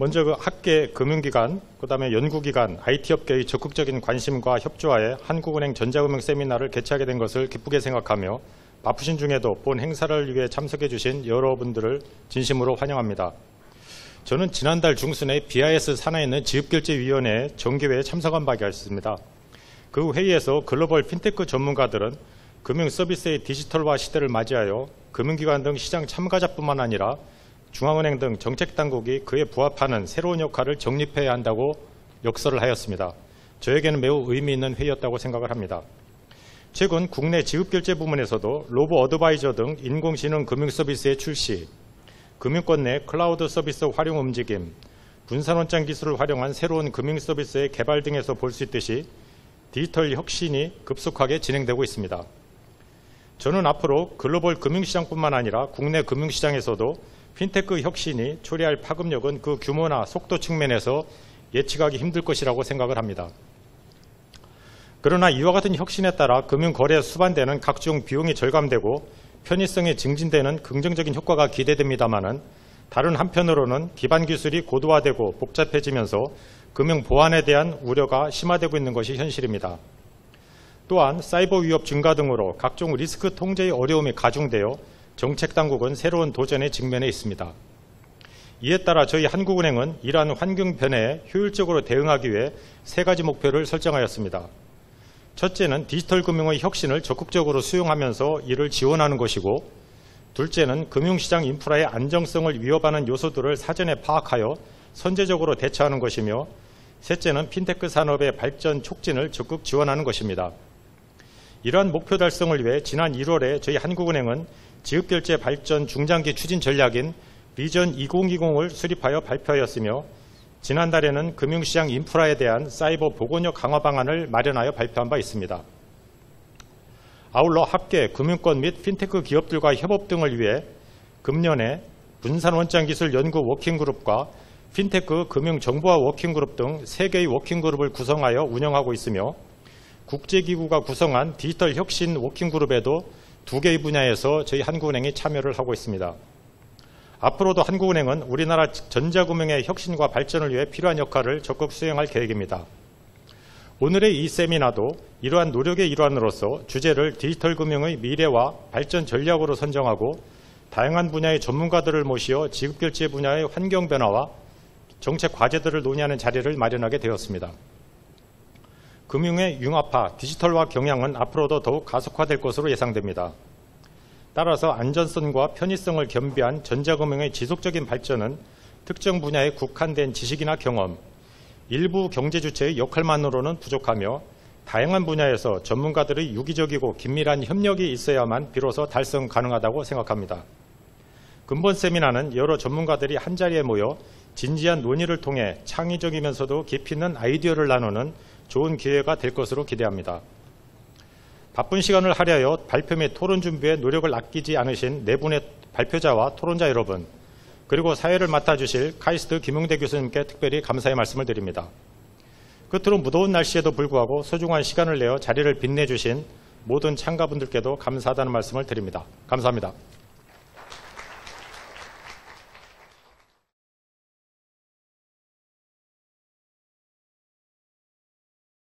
먼저 그 학계, 금융기관, 그 다음에 연구기관, IT업계의 적극적인 관심과 협조하에 한국은행 전자금융 세미나를 개최하게 된 것을 기쁘게 생각하며 바쁘신 중에도 본 행사를 위해 참석해 주신 여러분들을 진심으로 환영합니다. 저는 지난달 중순에 BIS 산하에 있는 지급결제위원회 정기회에 참석한 바가 있습니다. 그 회의에서 글로벌 핀테크 전문가들은 금융 서비스의 디지털화 시대를 맞이하여 금융기관 등 시장 참가자뿐만 아니라 중앙은행 등 정책당국이 그에 부합하는 새로운 역할을 정립해야 한다고 역설을 하였습니다. 저에게는 매우 의미 있는 회의였다고 생각을 합니다. 최근 국내 지급결제 부문에서도 로보 어드바이저 등 인공지능 금융서비스의 출시, 금융권 내 클라우드 서비스 활용 움직임, 분산원장 기술을 활용한 새로운 금융서비스의 개발 등에서 볼 수 있듯이 디지털 혁신이 급속하게 진행되고 있습니다. 저는 앞으로 글로벌 금융시장뿐만 아니라 국내 금융시장에서도 핀테크 혁신이 초래할 파급력은 그 규모나 속도 측면에서 예측하기 힘들 것이라고 생각을 합니다. 그러나 이와 같은 혁신에 따라 금융거래에 수반되는 각종 비용이 절감되고 편의성이 증진되는 긍정적인 효과가 기대됩니다마는 다른 한편으로는 기반 기술이 고도화되고 복잡해지면서 금융 보안에 대한 우려가 심화되고 있는 것이 현실입니다. 또한 사이버 위협 증가 등으로 각종 리스크 통제의 어려움이 가중되어 정책 당국은 새로운 도전에 직면해 있습니다. 이에 따라 저희 한국은행은 이러한 환경 변화에 효율적으로 대응하기 위해 세 가지 목표를 설정하였습니다. 첫째는 디지털 금융의 혁신을 적극적으로 수용하면서 이를 지원하는 것이고 둘째는 금융시장 인프라의 안정성을 위협하는 요소들을 사전에 파악하여 선제적으로 대처하는 것이며 셋째는 핀테크 산업의 발전 촉진을 적극 지원하는 것입니다. 이러한 목표 달성을 위해 지난 1월에 저희 한국은행은 지급결제 발전 중장기 추진 전략인 비전 2020을 수립하여 발표하였으며 지난달에는 금융시장 인프라에 대한 사이버 보건력 강화 방안을 마련하여 발표한 바 있습니다. 아울러 학계, 금융권 및 핀테크 기업들과 협업 등을 위해 금년에 분산원장기술 연구 워킹그룹과 핀테크 금융정보화 워킹그룹 등 3개의 워킹그룹을 구성하여 운영하고 있으며 국제기구가 구성한 디지털 혁신 워킹그룹에도 2개의 분야에서 저희 한국은행이 참여를 하고 있습니다. 앞으로도 한국은행은 우리나라 전자금융의 혁신과 발전을 위해 필요한 역할을 적극 수행할 계획입니다. 오늘의 이 세미나도 이러한 노력의 일환으로서 주제를 디지털 금융의 미래와 발전 전략으로 선정하고 다양한 분야의 전문가들을 모시어 지급결제 분야의 환경 변화와 정책 과제들을 논의하는 자리를 마련하게 되었습니다. 금융의 융합화, 디지털화 경향은 앞으로도 더욱 가속화될 것으로 예상됩니다. 따라서 안전성과 편의성을 겸비한 전자금융의 지속적인 발전은 특정 분야에 국한된 지식이나 경험, 일부 경제 주체의 역할만으로는 부족하며 다양한 분야에서 전문가들의 유기적이고 긴밀한 협력이 있어야만 비로소 달성 가능하다고 생각합니다. 근본 세미나는 여러 전문가들이 한자리에 모여 진지한 논의를 통해 창의적이면서도 깊이 있는 아이디어를 나누는 좋은 기회가 될 것으로 기대합니다. 바쁜 시간을 할애하여 발표 및 토론 준비에 노력을 아끼지 않으신 네 분의 발표자와 토론자 여러분, 그리고 사회를 맡아주실 카이스트 김용대 교수님께 특별히 감사의 말씀을 드립니다. 끝으로 무더운 날씨에도 불구하고 소중한 시간을 내어 자리를 빛내주신 모든 참가분들께도 감사하다는 말씀을 드립니다. 감사합니다.